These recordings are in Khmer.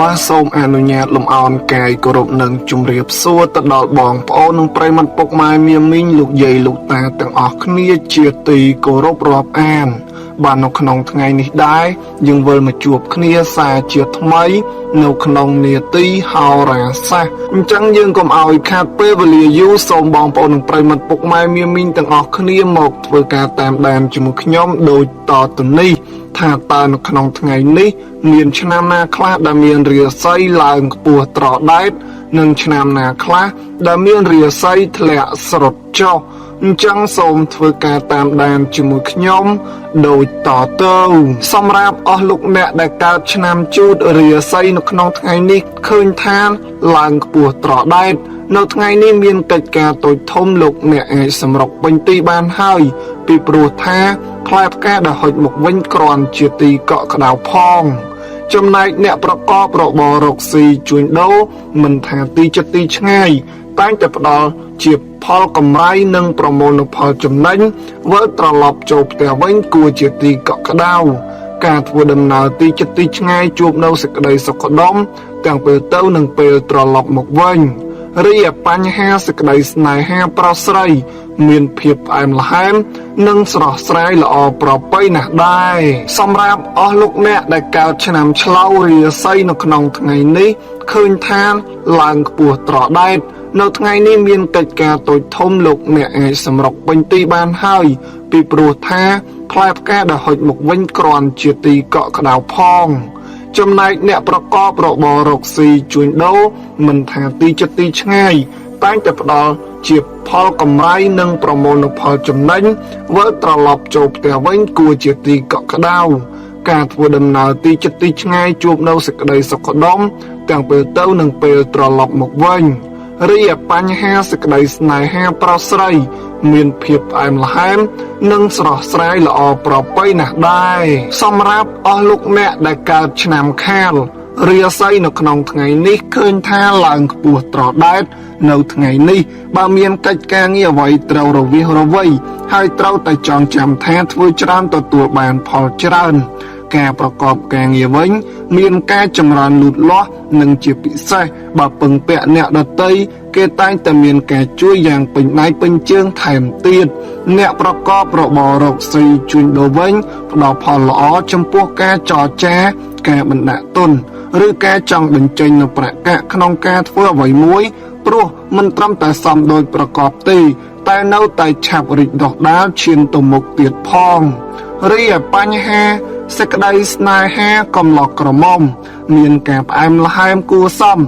បាទសូមអនុញ្ញាតលំអោនកាយគោរពនិងជម្រាបសួរទៅដល់បងប្អូននិងប្រិយមិត្តពុកម៉ែមាមីងលោកយាយលោកតាទាំងអស់គ្នាជាទីគោរពរាប់អាន បាទនៅក្នុងថ្ងៃនេះដែរយើងវិលមកជួបគ្នាសារជាថ្មី នៅក្នុងនេតិហោរាសាស្ត្រអញ្ចឹងយើងកុំឲ្យខាតពេលវេលាយូរសូមបងប្អូននិងប្រិយមិត្តពុកម៉ែមាមីងទាំងអស់គ្នាមកធ្វើការតាមដានជាមួយខ្ញុំដូចតទៅនេះ ថាតើនៅក្នុងថ្ងៃនេះ មានឆ្នាំណាខ្លះដែលមានរាសីឡើងខ្ពស់ត្រដែតនិងឆ្នាំណាខ្លះដែលមានរាសីធ្លាក់ស្រុតចុះអញ្ចឹងសូមធ្វើការតាមដានជាមួយខ្ញុំដូចតទៅសម្រាប់អស់លោកអ្នកដែលកើតឆ្នាំជូតរាសីនៅក្នុងថ្ងៃនេះឃើញថាឡើងខ្ពស់ត្រដែត នៅថ្ងៃនេះមានកិច្ចការតូចធំលោកអ្នកអាចសម្រុកពេញទីបានហើយ ពីព្រោះថាផ្លែផ្កាដែលហុចមកវិញគ្រាន់ជាទីកក់ក្ដៅផង ចំណែកអ្នកប្រកបរបររកស៊ីជួញដូរមិនថាទីចិត្តទីឆ្ងាយតែងតែផ្ដល់ជាផលកម្រៃនិងប្រមូលនូវផលចំណេញវិលត្រឡប់ចូលផ្ទះវិញគួរជាទីកក់ក្ដៅការធ្វើដំណើរទីចិត្តទីឆ្ងាយជួបនៅសេចក្តីសុខដុមទាំងពេលទៅនិងពេលត្រឡប់មកវិញ រីឯបញ្ហាសេចក្តីស្នេហាប្រុសស្រី មានភាពផ្អែមល្ហែម និងស្រស់ស្រាយល្អប្រពៃណាស់ដែរសម្រាប់អស់លោកអ្នកដែលកើតឆ្នាំឆ្លូវរាសីនៅក្នុងថ្ងៃនេះឃើញថាឡើងខ្ពស់ត្រដែតនៅថ្ងៃនេះមានកិច្ចការតូចធំលោកអ្នកអាចសម្រុកពេញទីបានហើយ ពីព្រោះថាផ្លែផ្កាដែលហុចមកវិញគ្រាន់ជាទីកក់ក្ដៅផង ចំណែកអ្នកប្រកបរបររកស៊ីជួញដូរមិនថាទីចិត្តទីឆ្ងាយតែងតែផ្ដល់ជាផលកម្រៃនិងប្រមូលនូវផលចំណេញវិលត្រឡប់ចូលផ្ទះវិញគួរជាទីកក់ក្ដៅការធ្វើដំណើរទីចិត្តទីឆ្ងាយជួបនៅសេចក្តីសុខដុមទាំងពេលទៅនិងពេលត្រឡប់មកវិញ រីឯបញ្ហាសេចក្តីស្នេហាប្រុសស្រី មានភាពផ្អែមល្ហែមនិងស្រស់ស្រាយល្អប្រពៃណាស់ដែរសម្រាប់អស់លោកអ្នកដែលកើតឆ្នាំខាលរាសីនៅក្នុងថ្ងៃនេះឃើញថាឡើងខ្ពស់ត្រដែតនៅថ្ងៃនេះបើមានកិច្ចការងារអ្វីត្រូវរវិះរវៃហើយត្រូវតែចងចាំថាធ្វើច្រើនទទួលបានផលច្រើន ការប្រកបការងារវិញ មានការចម្រើនលូតលាស់និងជាពិសេសបើពឹងពាក់អ្នកដតីគេតែងតែមានការជួយយ៉ាងពេញដៃពេញជើងថែមទៀតអ្នកប្រកបរបររកស៊ីជួញដូរវិញផ្ដល់ផលល្អចំពោះការចរចា ការបណ្ដាក់ទុនឬការចង់បញ្ចេញនូវប្រាក់កាក់ក្នុងការធ្វើអ្វីមួយព្រោះមិនត្រឹមតែសមដោយប្រកបទេតែនៅតែឆាប់រីកដុះដាលឈានទៅមុខទៀតផងរីឯបញ្ហា សេចក្តីស្នេហាកំឡោះក្រមុំមានការផ្អែមល្ហែមគួរសម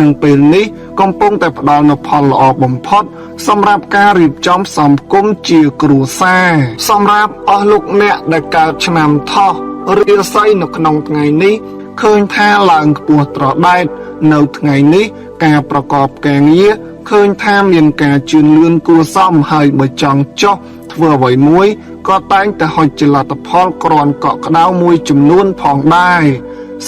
និងពេលនេះកំពុងតែផ្ដល់នូវផលល្អបំផុត សម្រាប់ការរៀបចំសំគុំជាគ្រួសារសម្រាប់អស់លោកអ្នកដែលកើតឆ្នាំថោះរាសីនៅក្នុងថ្ងៃនេះឃើញថាឡើងខ្ពស់ត្រដែតនៅថ្ងៃនេះការប្រកបការងារឃើញថាមានការជឿនលឿនគួរសមហើយបើចង់ចោះធ្វើអ្វីមួយ ក៏តែងតែហុចជាលទ្ធផលក្រាន់កក់ក្ដៅមួយចំនួនផងដែរ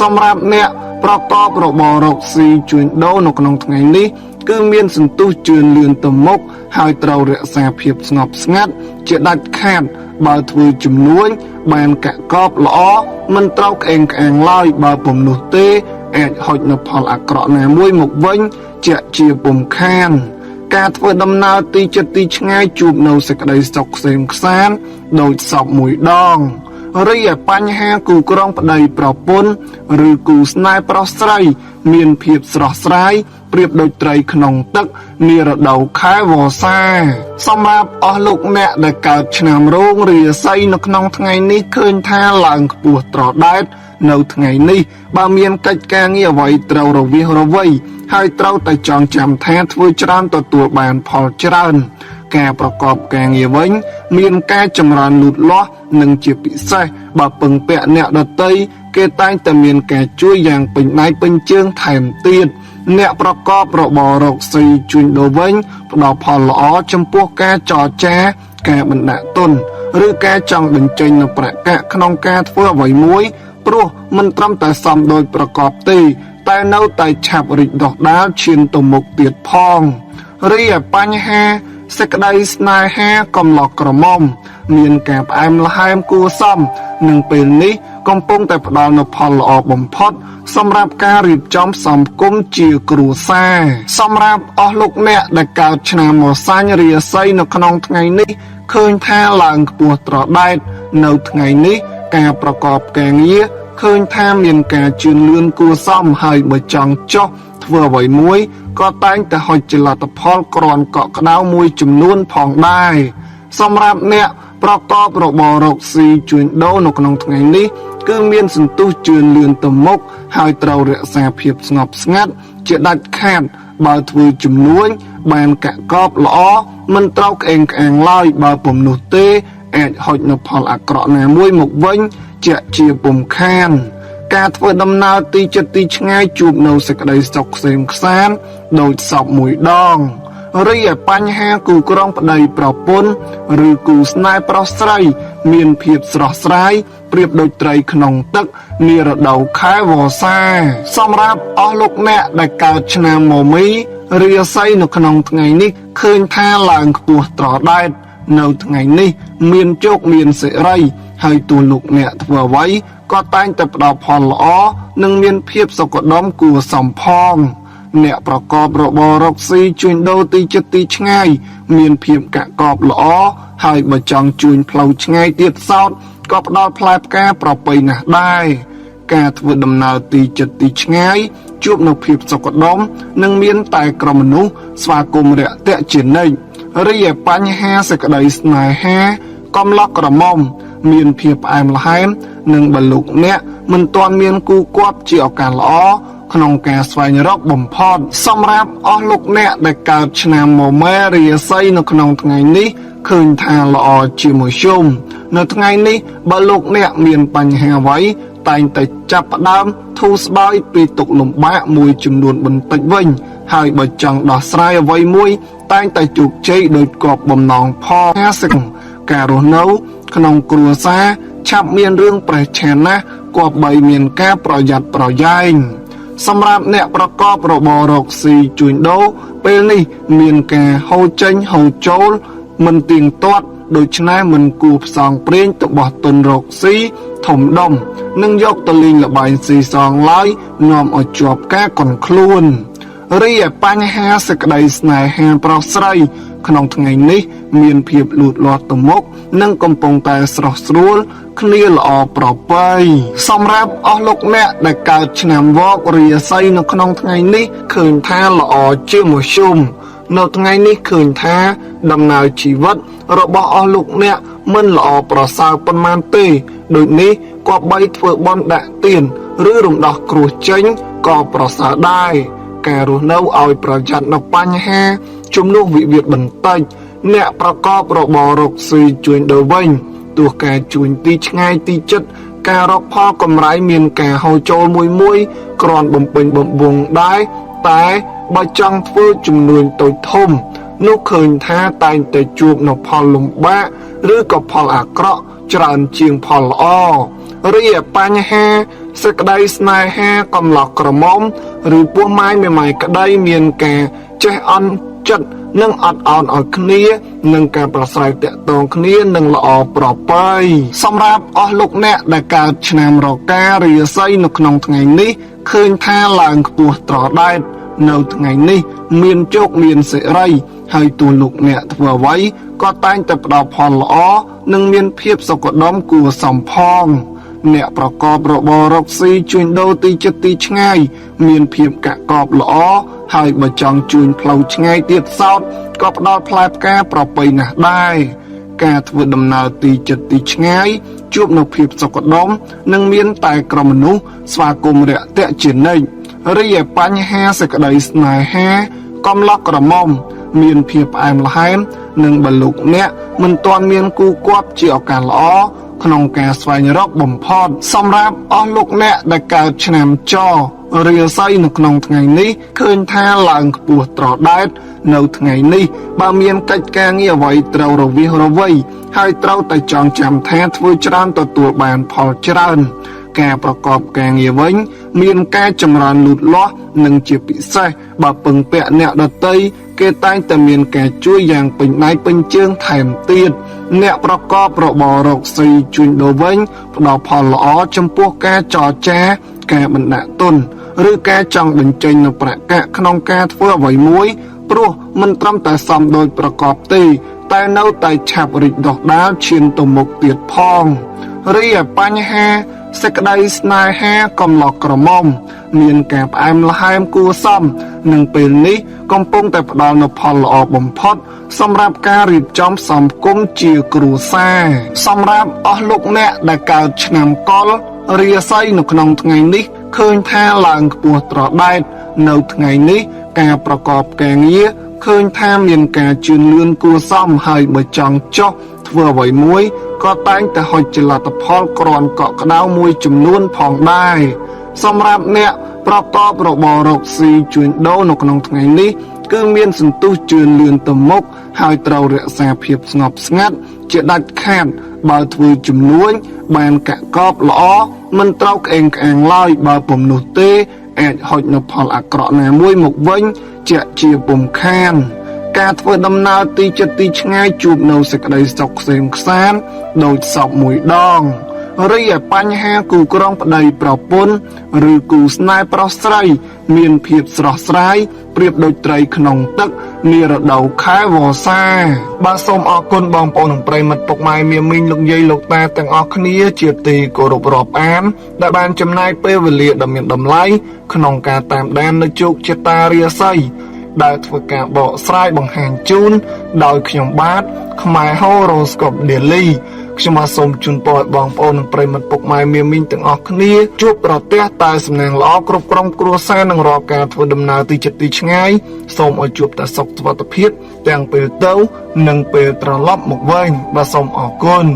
សម្រាប់អ្នកប្រកបរបររកស៊ីជួញដូរនៅក្នុងថ្ងៃនេះគឺមានសន្ទុះជឿនលឿនទៅមុខហើយត្រូវរក្សាភាពស្ងប់ស្ងាត់ជាដាច់ខាតបើធ្វើជំនួញបានកកបល្អមិនត្រូវក្អេងក្អាងឡើយបើពុំនោះទេអាចហុចនៅផលអាក្រក់ណាមួយមកវិញជាជាពុំខាន ការធ្វើដំណើរទីចិត្តទីឆ្ងាយជួបនៅសេចក្តីសុខក្សេមខ្សាន្តដោយសពមួយដងរីឯបញ្ហាគូក្រងប្តីប្រពន្ធឬគូស្នេហ៍ប្រុសស្រីមានភាពស្រស់ស្រាយប្រៀបដូចត្រីក្នុងទឹកនារដូវខែវស្សា សម្រាប់អស់លោកអ្នកដែលកើតឆ្នាំរោងរាសីនៅក្នុងថ្ងៃនេះឃើញថាឡើងខ្ពស់ត្រដែតនៅថ្ងៃនេះ បើមានកិច្ចការងារអ្វីត្រូវរវិះរវៃ ហើយត្រូវតែចងចាំថាធ្វើច្រើនទទួលបានផលច្រើន ការប្រកបការងារវិញ មានការចម្រើនលូតលាស់និងជាពិសេសបើពឹងពាក់អ្នកដតីគេតែងតែមានការជួយយ៉ាងពេញដៃពេញជើងថែមទៀតអ្នកប្រកបរបររកស៊ីជួញដូរវិញផ្ដល់ផលល្អចំពោះការចរចា ការបណ្ដាក់ទុនឬការចង់បញ្ចេញនូវប្រាក់កាក់ក្នុងការធ្វើអ្វីមួយព្រោះមិនត្រឹមតែសមដោយប្រកបទេ តែនៅតែឆាប់រីកដុះដាលឈានទៅមុខទៀតផងរីឯបញ្ហាសេចក្តីស្នេហាកំឡោះក្រមុំមានការផ្អែមល្ហែមគួរសមនិងពេលនេះកំពុងតែផ្ដល់នូវផលល្អបំផុត សម្រាប់ការរៀបចំសំគមជាគ្រួសារសម្រាប់អស់លោកអ្នកដែលកើតឆ្នាំមសាញ់រាសីនៅក្នុងថ្ងៃនេះឃើញថាឡើងខ្ពស់ត្រដែតនៅថ្ងៃនេះការប្រកបការងារ ឃើញថាមានការជឿនលឿនគួរសមហើយបើចង់ចោះធ្វើអ្វីមួយក៏តែងតែហុចជាលទ្ធផលក្រាន់កក់ក្ដៅមួយចំនួនផងដែរសម្រាប់អ្នកប្រកបរបររកស៊ីជួញដូរនៅក្នុងថ្ងៃនេះគឺមានសន្ទុះជឿនលឿនទៅមុខហើយត្រូវរក្សាភាពស្ងប់ស្ងាត់ជាដាច់ខាតបើធ្វើជំនួញបានកកបល្អមិនត្រូវក្អេងក្អាងឡើយបើពុំនោះទេអាចហុចនៅផលអាក្រក់ណាមួយមកវិញ ជាជាពុំខាន ការធ្វើដំណើរទីចិត្តទីឆ្ងាយជួបនៅសេចក្តីសុខក្សេមខ្សាន្តដោយសពមួយដងរីឯបញ្ហាគូក្រងប្តីប្រពន្ធឬគូស្នេហ៍ប្រុសស្រី មានភាពស្រស់ស្រាយប្រៀបដូចត្រីក្នុងទឹកនារដូវខែវស្សា សម្រាប់អស់លោកអ្នកដែលកើតឆ្នាំមមីរាសីនៅក្នុងថ្ងៃនេះឃើញថាឡើងខ្ពស់ត្រដែតនៅថ្ងៃនេះ មានជោគមានសិរី ហើយទូលោកអ្នកធ្វើអ្វីក៏តែងតែផ្ដល់ផលល្អនិងមានភាពសុខដុមគួរសមផងអ្នកប្រកបរបររកស៊ីជួញដូរទីចិត្តទីឆ្ងាយ មានភាពកកបល្អហើយបើចង់ជួញផ្លូវឆ្ងាយទៀតសោតក៏ផ្ដល់ផ្លែផ្កាប្រពៃណាស់ដែរការធ្វើដំណើរទីចិត្តទីឆ្ងាយជួបនៅភាពសុខដុមនិងមានតែក្រុមមនុស្សស្វាគមន៍រាក់ទាក់ជានិច្ចរីឯបញ្ហាសេចក្តីស្នេហាកំឡោះក្រមុំ មានភាពផ្អែមល្ហែមនិងបលុកអ្នកមិនទាន់មានគូគប់ជាឱកាសល្អក្នុងការស្វែងរកបំផុតសម្រាប់អស់លោកអ្នកដែលកើតឆ្នាំមមែរាសីនៅក្នុងថ្ងៃនេះឃើញថាល្អជាមួយជុំនៅថ្ងៃនេះបើលោកអ្នកមានបញ្ហាអ្វីតែងតែចាប់ផ្ដើមធូរស្បើយពីទុកលំបាកមួយចំនួនបន្តិចវិញ ហើយបើចង់ដោះស្រាយអ្វីមួយ តែងតែជោគជ័យដោយគប់បំណងផល50ការរស់នៅ ក្នុងគ្រួសារឆាប់មានរឿងប្រេះឆានណាស់គប្បីមានការប្រយ័ត្នប្រយែងសម្រាប់អ្នកប្រកបរបររកស៊ីជួញដូរពេលនេះមានការហូរចេញហូរចូល មិនទៀងទាត់ដូច្នេះមិនគួរផ្សងព្រេងទៅបោះទុនរកស៊ីធំដុំនិងយកទៅលេងលបែងស៊ីសងឡើយនាំឲ្យជាប់ការកន់ខ្លួនរីឯបញ្ហាសេចក្តីស្នេហាប្រុសស្រី ក្នុងថ្ងៃនេះ មានភាពលូតលាស់ទៅមុខនិងកំពុងតែស្រស់ស្រួលគ្នាល្អប្រពៃសម្រាប់អស់លោកអ្នកដែលកើតឆ្នាំវករាសីនៅក្នុងថ្ងៃនេះឃើញថាល្អជាមធ្យមនៅថ្ងៃនេះឃើញថា ដំណើរជីវិត របស់អស់លោកអ្នកមិនល្អប្រសើរប៉ុន្មានទេដូចនេះក៏បីធ្វើបន់ដាក់ទៀនឬរំដោះគ្រោះចេញក៏ប្រសើរដែរការរស់នៅឲ្យប្រយ័ត្ននៅបញ្ហា ជំនួសវិវាទបន្តិច អ្នកប្រកបរបររកស៊ីជួញដូរវិញទោះការជួញទីឆ្ងាយទីចិត្តការរកផលកម្រៃមានការហូរចូលមួយមួយគ្រាន់បំពេញបំពង់ដែរតែបើចង់ធ្វើចំនួនតូចធំនោះឃើញថាតែងតែជួបនៅផលលំបាកឬក៏ផលអាក្រក់ច្រើនជាងផលល្អរីឯបញ្ហាសេចក្តីស្នេហាកំឡោះក្រមុំ ឬពោះម៉ាយមេម៉ាយក្តីមានការចេះអន់ ចិត្តនិងអត់អោនឲ្យគ្នានឹងការប្រស្រ័យតាក់ទងគ្នានឹងល្អប្រពៃសម្រាប់អស់លោកអ្នកដែលកើតឆ្នាំរការាសីនៅក្នុងថ្ងៃនេះឃើញថាឡើងខ្ពស់ត្រដែតនៅថ្ងៃនេះមានជោគមានសិរីហើយទូលោកអ្នកធ្វើអ្វីក៏តែងតែផ្ដល់ផលល្អនិងមានភាពសុខដុមគួរសមផង អ្នកប្រកបរបររកស៊ីជួញដូរទីចិត្តទីឆ្ងាយ មានភាពកកបល្អហើយបើចង់ជួញផ្លូវឆ្ងាយទៀតសោតក៏ផ្ដល់ផ្លែផ្កាប្រពៃណាស់ដែរការធ្វើដំណើរទីចិត្តទីឆ្ងាយជួបនៅភាពសុខដុមនិងមានតែក្រុមមនុស្សស្វាគមន៍រាក់ទាក់ជានិច្ចរីឯបញ្ហាសេចក្តីស្នេហាកំឡោះក្រមុំមានភាពផ្អែមល្ហែមនិងបលុកអ្នកមិនទាន់មានគូគប់ជាឱកាសល្អ ក្នុងការស្វែងរកបំផុតសម្រាប់អស់លោកអ្នកដែលកើតឆ្នាំចរាសីនៅក្នុងថ្ងៃនេះឃើញថាឡើងខ្ពស់ត្រដែតនៅថ្ងៃនេះបើមានកិច្ចការងារអ្វីត្រូវរវិះរវៃហើយត្រូវតែចងចាំថាធ្វើច្រើនទទួលបានផលច្រើនការប្រកបការងារវិញ មានការចម្រើនលូតលាស់និងជាពិសេសបើពឹងពាក់អ្នកដតីគេតែងតែមានការជួយយ៉ាងពេញដៃពេញជើងថែមទៀត អ្នកប្រកបរបររកស៊ីជួញដូរវិញផ្ដល់ផលល្អចំពោះការចរចា ការបណ្ដាក់ទុនឬការចង់បញ្ចេញនូវប្រាក់កាក់ក្នុងការធ្វើអ្វីមួយព្រោះមិនត្រឹមតែសមដូចប្រកបទេតែនៅតែឆាប់រីកដុះដាលឈានទៅមុខទៀតផងរីឯបញ្ហាសេចក្តីស្នេហាកំឡោះក្រមុំ មានការផ្អែមល្ហែមគួរសម និងពេលនេះកំពុងតែផ្ដល់នូវផលល្អបំផុតសម្រាប់ការរៀបចំសំគុំជាគ្រួសារសម្រាប់អស់លោកអ្នកដែលកើតឆ្នាំកុលរាសីនៅក្នុងថ្ងៃនេះឃើញថាឡើងខ្ពស់ត្រដែតនៅថ្ងៃនេះការប្រកបការងារឃើញថាមានការជឿនលឿនគួរសមហើយបើចង់ចោះធ្វើអ្វីមួយក៏តែងតែហុចចលត្ថផលក្រាន់កក់ក្ដៅមួយចំនួនផងដែរ សម្រាប់អ្នកប្រកបរបររកស៊ីជួញដូរនៅក្នុងថ្ងៃនេះគឺមានសន្ទុះជឿនលឿនទៅមុខហើយត្រូវរក្សាភាពស្ងប់ស្ងាត់ជាដាច់ខាតបើធ្វើជំនួញបានកកបល្អមិនត្រូវក្អេងក្អាងឡើយបើពុំនោះទេ អាចហុចនៅផលអាក្រក់ណាមួយមកវិញជាក់ជាពុំខាន ការធ្វើដំណើរទីចិត្តទីឆ្ងាយជួបនៅសេចក្តីសុខក្សេមក្សាន្តដោយសពមួយដង រីឯបញ្ហាគូក្រងប្តីប្រពន្ធឬគូស្នេហ៍ប្រុសស្រី មានភាពស្រស់ស្រាយប្រៀបដូចត្រីក្នុងទឹកនារដូវខែវស្សា បាទសូមអរគុណបងប្អូននិងប្រិយមិត្តពុកម៉ែមាមីងលោកយាយលោកតាទាំងអស់គ្នា ជាទីគោរពរាប់អាន ដែលបានចំណាយពេលវេលាដ៏មានតម្លៃក្នុងការតាមដាននៅជោគជតារាសីដែលធ្វើការបកស្រាយបង្ហាញជូនដោយខ្ញុំបាទខ្មែរ Horoscope Daily ខ្ញុំបាទសូមជូនពរឲ្យបងប្អូននិងប្រិយមិត្តពុកម៉ែមាមីងទាំងអស់គ្នាជួបប្រទះតែសំណាងល្អគ្រប់ក្រុមគ្រួសារនិងរាល់ការធ្វើដំណើរទីចិត្តទីឆ្ងាយសូមឲ្យជួបតែសុខសុវត្ថិភាពទាំងពេលទៅ និងពេលត្រឡប់មកវិញបាទសូមអរគុណ